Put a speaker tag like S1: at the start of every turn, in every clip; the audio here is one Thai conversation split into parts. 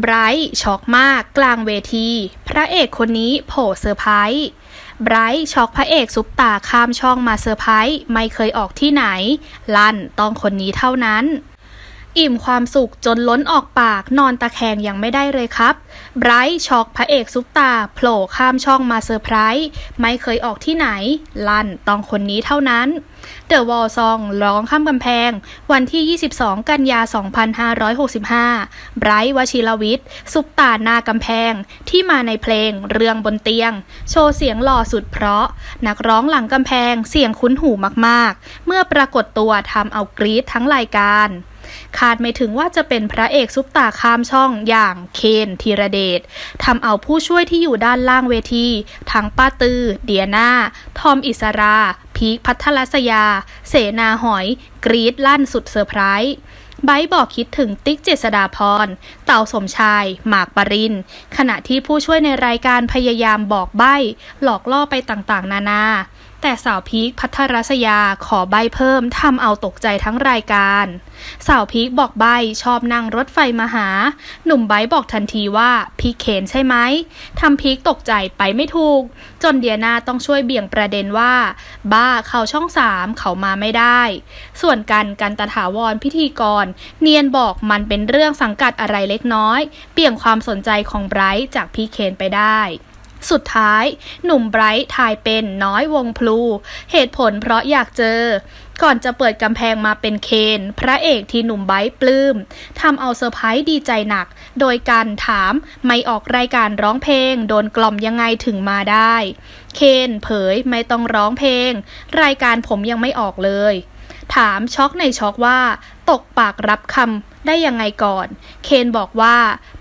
S1: ไบรท์ช็อกมากกลางเวที พระเอกคนนี้โผล่เซอร์ไพรส์ไบรท์ช็อกพระเอกซุปตาข้ามช่องมาเซอร์ไพรส์ไม่เคยออกที่ไหน ลั่นต้องคนนี้เท่านั้น อิ่มความสุขจนล้นออกปากนอนตะแคงยังไม่ได้เลยครับไบรท์ช็อกพระเอกซุปตาโผล่ข้ามช่องมาเซอร์ไพรส์ไม่เคยออกที่ไหน ลั่นต้องคนนี้เท่านั้นเดอะวอลซองร้องข้ามกำแพง วันที่ 22 กันยา 2565ไบรท์วชิรวิทย์ซุปตาหน้ากำแพง ที่มาในเพลงเรื่องบนเตียง โชว์เสียงหล่อสุดเพราะ นักร้องหลังกำแพงเสียงคุ้นหูมากๆ เมื่อปรากฏตัวทำเอากรี๊ดทั้งรายการ คาดไม่ถึงว่าจะเป็นพระเอกซุปตาข้ามช่องอย่างเคนธีรเดชทำเอาผู้ช่วยที่อยู่ด้านล่างเวที ทั้งป้าตือ เดียนาทอมอิสรา พีคพัทรศยา เสนาหอย กรีดลั่นสุดเซอร์ไพรส์ไบบอกคิดถึงติ๊กเจษดาพร เต่าสมชาย หมากปริน ขณะที่ผู้ช่วยในรายการพยายามบอกใบ้ หลอกล่อไปต่างๆ นานา แต่สาวพีคพัทรัศยาขอใบเพิ่มทำเอาตกใจทั้งรายการ สาวพีคบอกใบชอบนั่งรถไฟมาหา หนุ่มไบร์บอกทันทีว่าพีคเคนใช่ไหมทำพีคตกใจไปไม่ถูก จนเดียนาต้องช่วยเบี่ยงประเด็นว่า บ้าเขาช่องสามเขามาไม่ได้ ส่วนกันกันตถาวรพิธีกร เนียนบอกมันเป็นเรื่องสังกัดอะไรเล็กน้อยเบี่ยงความสนใจของไบรท์จากพีคเคนไปได้ สุดท้าย หนุ่มไบรท์ทายเป็นน้อยวงพลู เหตุผลเพราะอยากเจอ ก่อนจะเปิดกำแพงมาเป็นเคน พระเอกที่หนุ่มไบรท์ปลื้มทำเอาเซอร์ไพรส์ดีใจหนัก โดยการถามไม่ออกรายการร้องเพลง โดนกล่อมยังไงถึงมาได้ เคนเผยไม่ต้องร้องเพลง รายการผมยังไม่ออกเลย ถามช็อกในช็อกว่า ตกปากรับคำได้ยังไงก่อน เคนบอกว่า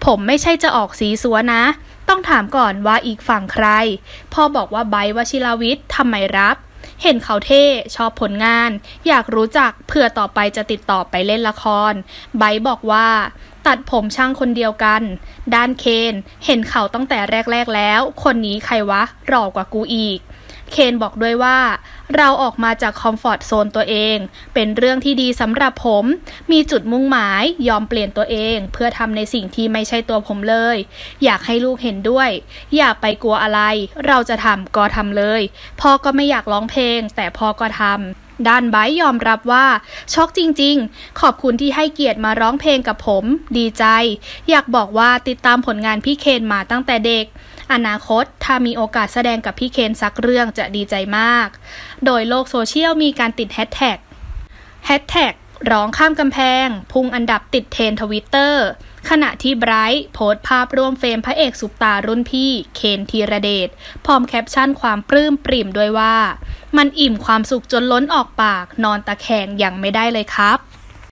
S1: ผมไม่ใช่จะออกสีสัวนะ ต้องถามก่อนว่าอีกฝั่งใครพ่อบอกว่าไบวชิรวิทย์ทำไมรับ เห็นเขาเท่ชอบผลงาน อยากรู้จักเพื่อต่อไปจะติดต่อไปเล่นละคร ไบบอกว่าตัดผมช่างคนเดียวกัน ด้านเคน เห็นเขาตั้งแต่แรก ๆแล้ว คนนี้ใครวะหล่อกว่ากูอีก เคนบอกด้วยว่า เราออกมาจากคอมฟอร์ตโซนตัวเอง เป็นเรื่องที่ดีสำหรับผม มีจุดมุ่งหมายยอมเปลี่ยนตัวเอง เพื่อทำในสิ่งที่ไม่ใช่ตัวผมเลย อยากให้ลูกเห็นด้วย อย่าไปกลัวอะไร เราจะทำก็ทำเลยพ่อก็ไม่อยากร้องเพลง แต่พ่อก็ทำด้านไบยอมรับว่าช็อกจริงๆ ขอบคุณที่ให้เกียรติมาร้องเพลงกับผม ดีใจ อยากบอกว่าติดตามผลงานพี่เคนมาตั้งแต่เด็ก อนาคต ถ้ามีโอกาสแสดงกับพี่เคนสักเรื่องจะดีใจมาก โดยโลกโซเชียลมีการติดแฮชแท็กแฮชแท็กร้องข้ามกำแพง พุ่งอันดับติดเทรนทวิตเตอร์ขณะที่ไบรท์โพสต์ภาพร่วมเฟรมพระเอกสุปตารุ่นพี่ เคนธีรเดชพร้อมแคปชั่นความปลื้มปริ่มด้วยว่า มันอิ่มความสุขจนล้นออกปาก นอนตะแคงอยังไม่ได้เลยครับ